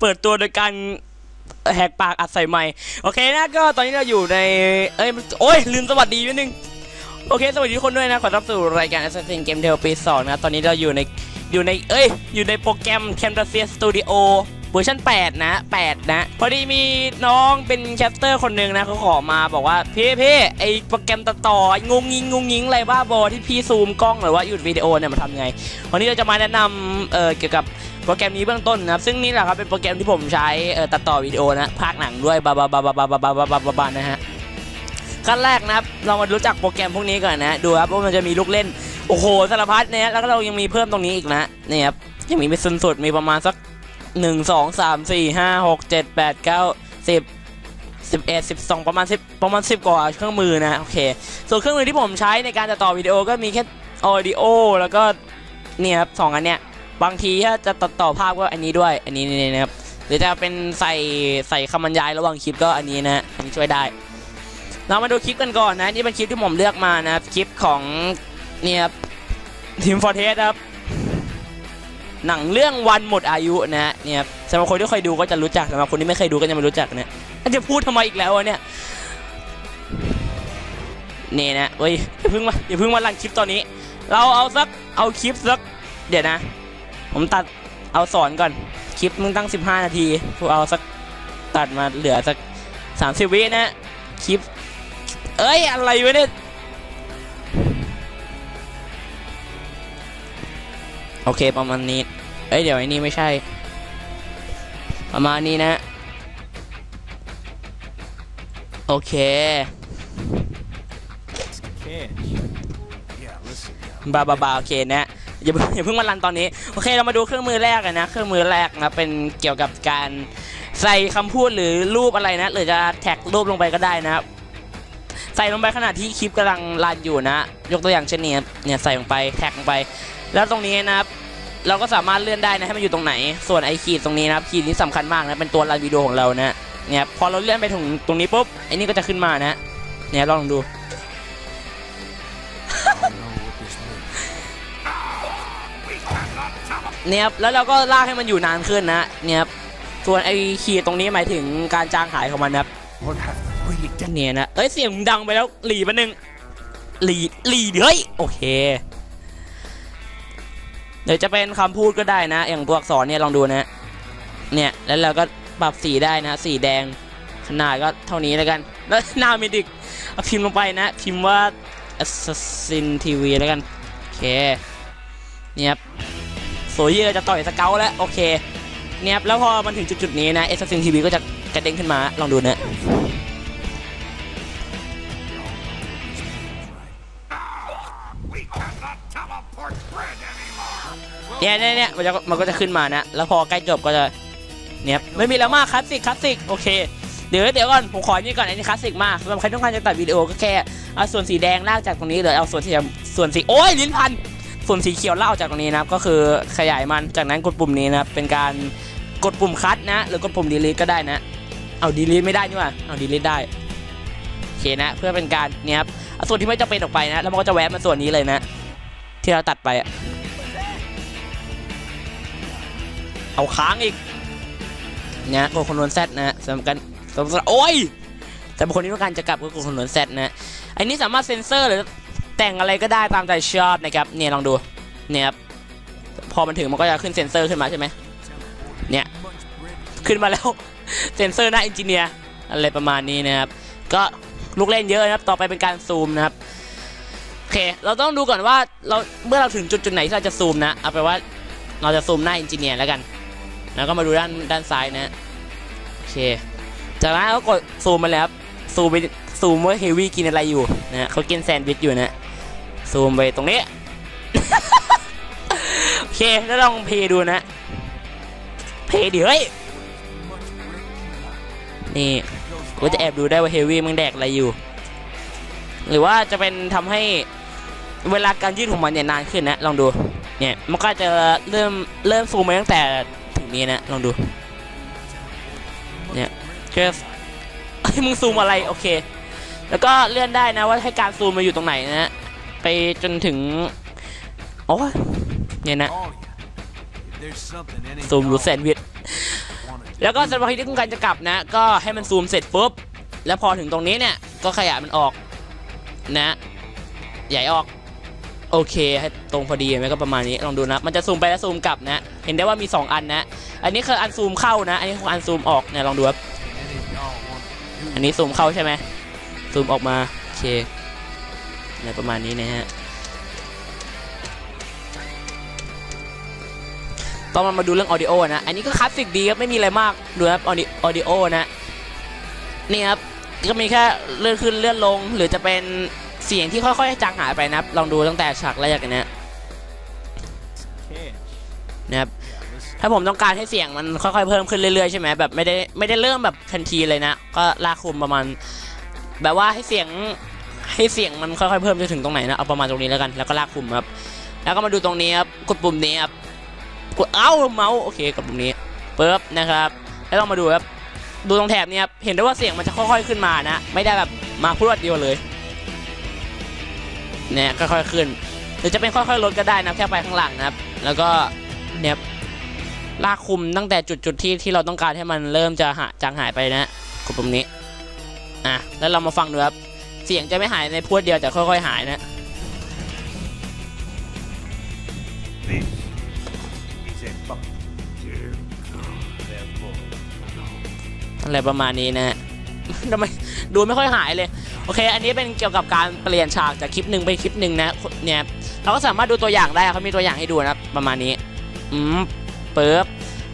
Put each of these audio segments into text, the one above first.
เปิดตัวโดยการแหกปากอัดใส่ไมค์โอเคนะก็ตอนนี้เราอยู่ในเอ้ยโอ้ยลืมสวัสดีนิดนึงโอเคสวัสดีทุกคนด้วยนะขอรับสู่รายการ Assassin Game Tale ปี2นะตอนนี้เราอยู่ในอยู่ในเอ้ยอยู่ในโปรแกรม Camtasia Studio เวอร์ชัน8 นะ 8 นะ พอดีมีน้องเป็นแคสเตอร์คนหนึ่งนะเขาขอมาบอกว่า พี่พี่ไอโปรแกรมตัดต่องงงิงงงงิงอะไรบ้าบอที่พี่ซูมกล้องหรือว่าหยุดวิดีโอเนี่ยมาทำไง วันนี้เราจะมาแนะนำเอ่อเกี่ยวกับ โปรแกรมนี้เบื้องต้นนะครับซึ่งนี่แหละครับเป็นโปรแกรมที่ผมใช้เออตัดต่อวิดีโอนะภาคหนังด้วยบาบาบาบาบาบาบาบาบาบาบานะฮะขั้นแรกนะครับเรามารู้จักโปรแกรมพวกนี้ก่อนนะดูครับว่ามันจะมีลูกเล่นโอ้โหสารพัดเนี่ยแล้วก็เรายังมีเพิ่มตรงนี้อีกนะนี่ครับยังมีเป็นสุดสุดมีประมาณสักหนึ่งสองสามสี่ห้าหกเจ็ดแปดเก้าสิบสิบเอ็ดสิบสองประมาณสิบประมาณสิบกว่าเครื่องมือนะโอเคส่วนเครื่องมือที่ผมใช้ในการตัดต่อวิดีโอก็มีแค่ออดิโอแล้วก็เนี่ยครับสองอันเนี้ย บางทีถ้าจะตัดต่อภาพก็อันนี้ด้วย อันนี้นี่นะครับหรือจะเป็นใส่ใส่คำบรรยายระหว่างคลิปก็อันนี้นะอันนี้ช่วยได้ เรามาดูคลิปกันก่อนนะนี่เป็นคลิปที่ผมเลือกมานะครับคลิปของเนี่ยครับทีมฟอร์เทสครับหนังเรื่องวันหมดอายุนะเนี่ยสำหรับคนที่เคยดูก็จะรู้จักสำหรับคนที่ไม่เคยดูก็จะไม่รู้จักนะจะพูดทำไมอีกแล้วเนี่ยนี่นะเว้ยอย่าเพิ่งมาอย่าเพิ่งมาลันคลิปตอนนี้ เราเอาสักเอาคลิปสักเดี๋ยวนะ ผมตัดเอาสอนก่อน คลิปมึงตั้ง 15 นาทีกูเอาสักตัดมาเหลือสัก 30 วินะ คลิป เอ้ย อะไรวะเนี่ย โอเคประมาณนี้ เอ้ย เดี๋ยวไอ้นี่ไม่ใช่ ประมาณนี้นะ โอเคบาบาบาโอเคนะ อย่าเพิ่งอย่าเพิ่งมารันตอนนี้โอเคเรามาดูเครื่องมือแรกกันนะ เครื่องมือแรกนะเป็นเกี่ยวกับการใส่คำพูดหรือรูปอะไรนะหรือจะแท็กรูปลงไปก็ได้นะครับใส่ลงไปขณะที่คลิปกำลังรันอยู่นะ ยกตัวอย่างเช่นนี้เนี่ยใส่ลงไปแท็กลงไป แล้วตรงนี้นะครับเราก็สามารถเลื่อนได้นะให้มันอยู่ตรงไหน ส่วนไอขีดตรงนี้นะครับขีดนี้สำคัญมากนะเป็นตัวรันวิดีโอของเรานะเนี่ยพอเราเลื่อนไปถึงตรงนี้ปุ๊บไอนี่ก็จะขึ้นมานะเนี่ยลองดู เนี่ยครับแล้วเราก็ลากให้มันอยู่นานขึ้นนะเนี่ยครับส่วนไอ้ขีดตรงนี้หมายถึงการจางหายของมันนะครับเนี่ยนะเอ้ยเสียงมึงดังไปแล้วหลีมาหนึ่งหลีหลีเฮ้ยโอเคเดี๋ยวจะเป็นคำพูดก็ได้นะ อย่างตัวอักษรเนี่ยลองดูนะ เนี่ยแล้วเราก็ปรับสีได้นะ สีแดงขนาดก็เท่านี้แล้วกัน แล้วหน้ามิดิกเอาพิมพ์ลงไปนะ พิมพ์ว่า Assassin TV แล้วกัน โอเคเนี่ยครับ โซยี่เราจะต่อยสเกลแล้วโอเคเนี่ยครับแล้วพอมันถึงจุดๆนี้นะ Assassin TV ก็จะกระเด้งขึ้นมาลองดูนะเนี่ยเนี่ยเนี่ยมันจะมันก็จะขึ้นมานะ แล้วพอใกล้จบก็จะเนี่ยไม่มีแล้วมากคลาสสิกคลาสสิกโอเคเดี๋ยวเดี๋ยวก่อนผมขอนี่ก่อนอันนี้คลาสสิกมากสำหรับใครต้องการจะตัดวิดีโอก็แค่เอาส่วนสีแดงลากจากตรงนี้หรือเอาส่วนสีส่วนสีโอ้ยลิ้นพัน ส่วนสีเขียวเล่าจากตรงนี้นะครับก็คือขยายมันจากนั้นกดปุ่มนี้นะครับเป็นการกดปุ่มคัดนะ หรือกดปุ่ม delete ก็ได้นะ เอา delete ไม่ได้นี่ว่าเอา delete ได้โอเคนะ เพื่อเป็นการเนี่ยครับส่วนที่ไม่จำเป็นออกไปนะแล้วมันก็จะแวะมาส่วนนี้เลยนะ ที่เราตัดไปอะเอาค้างอีกนะกดคำนวณ Z นะสำหรับการสำหรับโอ้ยแต่บางคนที่ต้องการจะกลับก็กดคำนวณ Z นะอันนี้สามารถเซ็นเซอร์หรือ แต่งอะไรก็ได้ตามใจชอบนะครับเนี่ยลองดูเนี่ยครับพอมันถึงมันก็จะขึ้นเซ็นเซอร์ขึ้นมาใช่ไหมเนี่ยขึ้นมาแล้วเซ็นเซอร์หน้าอินจิเนียร์อะไรประมาณนี้นะครับก็ลูกเล่นเยอะนะครับต่อไปเป็นการซูมนะครับโอเคเราต้องดูก่อนว่าเราเมื่อเราถึงจุดจุดไหนที่เราจะซูมนะเอาไปนว่าเราจะซูมหน้าอินจิเนียร์แล้วกัน แล้วก็มาดูด้านด้านซ้ายนะโอเคจากนั้นก็กดซูมมาแล้วซูมไปซูมว่าเฮวี่กินอะไรอยู่นะเขากินแซนด์วิชอยู่นะ ซูมไปตรงนี้ โอเค แล้วลองเพย์ดูนะ เพย์ดิเฮ้ย นี่ก็จะแอบดูได้ว่าเฮวี่มันแดกอะไรอยู่ หรือว่าจะเป็นทำให้เวลาการยืดของมันเนี่ยนานขึ้นนะ ลองดู เนี่ย มันก็จะเริ่มเริ่มซูมมาตั้งแต่ถึงนี้นะ ลองดู เนี่ยเฮ้ยมึงซูมอะไร โอเค แล้วก็เลื่อนได้นะว่าให้การซูมมาอยู่ตรงไหนนะ ไปจนถึงโอ้ยเนี่ยนะซูมรูแซนด์วิชแล้วก็สำหรับใครที่ต้องการจะกลับนะ ก็ให้มันซูมเสร็จปุ๊บแล้วพอถึงตรงนี้เนี่ย ก็ขยายมันออกนะใหญ่ออก โอเคให้ตรงพอดีเห็นไหมก็ประมาณนี้ลองดูนะ มันจะซูมไปแล้วซูมกลับนะ เห็นได้ว่ามี 2 อันนะ อันนี้คืออันซูมเข้านะ อันนี้คืออันซูมออกเนี่ยลองดูครับอันนี้ซูมเข้าใช่ไหมซูมออกมาโอเค เนี่ยประมาณนี้นะฮะต้องมาดูเรื่อง audio นะ อันนี้ก็คลาสสิกดีครับ ไม่มีอะไรมาก ดูครับ audio audio นะ นี่ครับ ก็มีแค่เลื่อนขึ้นเลื่อนลง หรือจะเป็นเสียงที่ค่อยๆจางหายไปนะครับ ลองดูตั้งแต่ฉากแรกกันนะนะครับ ถ้าผมต้องการให้เสียงมันค่อยๆเพิ่มขึ้นเรื่อยๆใช่ไหมแบบไม่ได้ไม่ได้เริ่มแบบทันทีเลยนะ ก็ลากคุมประมาณ แบบว่าให้เสียง ให้เสียงมันค่อยๆเพิ่มจนถึงตรงไหนนะเอาประมาณตรงนี้แล้วกันแล้วก็ลากคุมครับ แล้วก็มาดูตรงนี้ครับกดปุ่มนี้ครับกดเอ้าเมาส์โอเคกดปุ่มนี้ปึ๊บนะครับแล้วลองมาดูครับดูตรงแถบนี้ครับเห็นได้ว่าเสียงมันจะค่อยๆขึ้นมานะ ไม่ได้แบบมาพรวดเดียวเลยเนี่ยค่อยๆขึ้น หรือจะเป็นค่อยๆลดก็ได้นะแค่ไปข้างหลังนะครับ แล้วก็เนี่ยลากคุมตั้งแต่จุดๆที่ที่เราต้องการให้มันเริ่มจะหาจางหายไปนะกดปุ่มนี้อะแล้วเรามาฟังดูครับ เสียงจะไม่หายในพรวดเดียวแต่ค่อยๆหายนะ This is a fuck. Therefore, อะไรประมาณนี้นะฮะทำไมดูไม่ค่อยหายเลย โอเค อันนี้เป็นเกี่ยวกับการเปลี่ยนฉากจากคลิปหนึ่งไปคลิปหนึ่งนะเนี่ยเราก็สามารถดูตัวอย่างได้เขามีตัวอย่างให้ดูนะครับประมาณนี้อืมเปิบ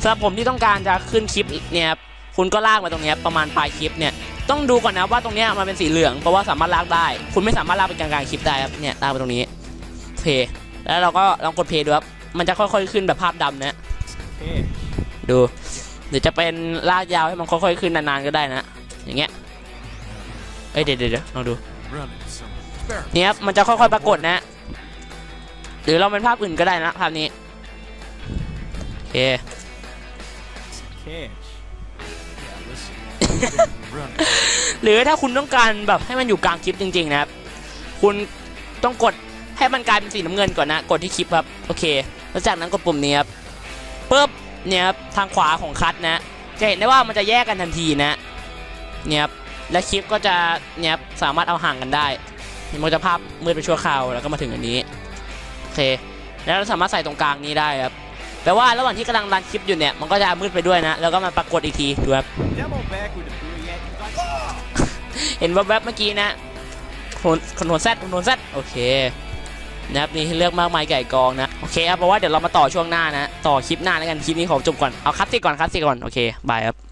สำหรับผมที่ต้องการจะขึ้นคลิปเนี่ยครับคุณก็ลากมาตรงเนี้ยประมาณปลายคลิปเนี่ย ต้องดูก่อนนะว่าตรงเนี้ยมันเป็นสีเหลืองเพราะว่าสามารถลากได้ คุณไม่สามารถลากไปกลางๆคลิปได้ครับเนี่ยลากไปตรงนี้เพย์แล้วเราก็ลองกดเพย์ดูครับมันจะค่อยๆขึ้นแบบภาพดำนะ okay. ดูหรือจะเป็นลากยาวให้มันค่อยๆขึ้นนานๆก็ได้นะ อย่างเงี้ยเอ้ยเดี๋ยวเดี๋ยวเดดลองดูเนี่ยครับมันจะค่อยๆปรากฏนะ หรือเราเป็นภาพอื่นก็ได้นะภาพนี้โอเค หรือถ้าคุณต้องการแบบให้มันอยู่กลางคลิปจริง ๆ นะครับ คุณต้องกดให้มันกลายเป็นสีน้ำเงินก่อนนะ กดที่คลิปครับ โอเค แล้วจากนั้นกดปุ่มนี้ครับปุ๊บเนี่ยครับทางขวาของคัทนะ จะเห็นได้ว่ามันจะแยกกันทันทีนะ เนี่ยครับและคลิปก็จะเนี่ยครับสามารถเอาห่างกันได้มันจะภาพมืดไปชั่วคราวแล้วก็มาถึงอันนี้ โอเค แล้วเราสามารถใส่ตรงกลางนี้ได้ครับ แปลว่าระหว่างที่กำลังรันคลิปอยู่เนี่ยมันก็จะมืดไปด้วยนะ แล้วก็มาปรากฏอีกทีดูครับเห็นแวบๆเมื่อกี้นะคอนคนโทรลแซดคอนโทรลแซดโอเคนะครับนี่ให้เลือกมากมายไก่กองนะโอเคครับเพราะว่าเดี๋ยวเรามาต่อช่วงหน้านะ ต่อคลิปหน้าแล้วกันคลิปนี้ขอจบก่อนเอาคัดสิก่อนคัดสิก่อนโอเคบายครับ